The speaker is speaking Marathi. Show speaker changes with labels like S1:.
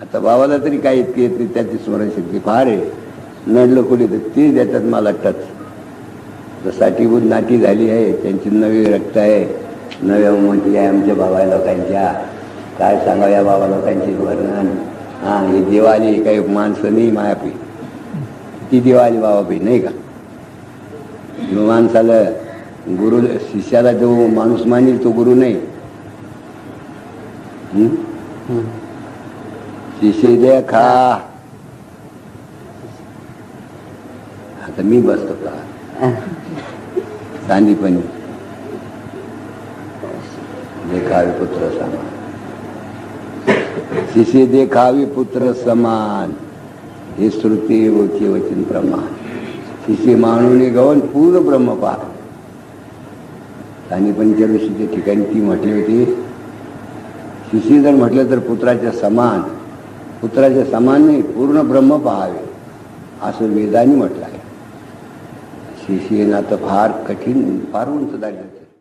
S1: आता भावाला तरी काय इतकी येते त्याची स्मरणशक्ती फार आहे. नडलं कोणी तर ती देतात मला टच. तर साठीभूत नाटी झाली आहे त्यांची नवी रक्त आहे. नव्या म्हटली आहे आमच्या बाबा लोकांच्या. काय सांगा या बाबा लोकांचे वर्णन? हां ही दिवाळी काही माणसं नाही मायापी. ती दिवाळी बाबापी नाही का? माणसाला गुरु शिष्याला जो माणूस मानेल तो गुरु नाही. हं? देखा आता मी बसतो का? सांदीपणी देखावे पुत्र समान. शिष्य देखावे पुत्र समान. हे श्रुती वची वचन प्रमाण. शिष्य मानूने गवन पूर्ण ब्रह्म पहा. आणि पंचऋषीच्या ठिकाणी ती म्हटली होती. शिष्य जर म्हटलं तर पुत्राच्या समान. पुत्राच्या समान नाही पूर्ण ब्रह्म पहावे असं वेदाने म्हटलं आहे शिष्य तर फार कठीण फार उंच दाखल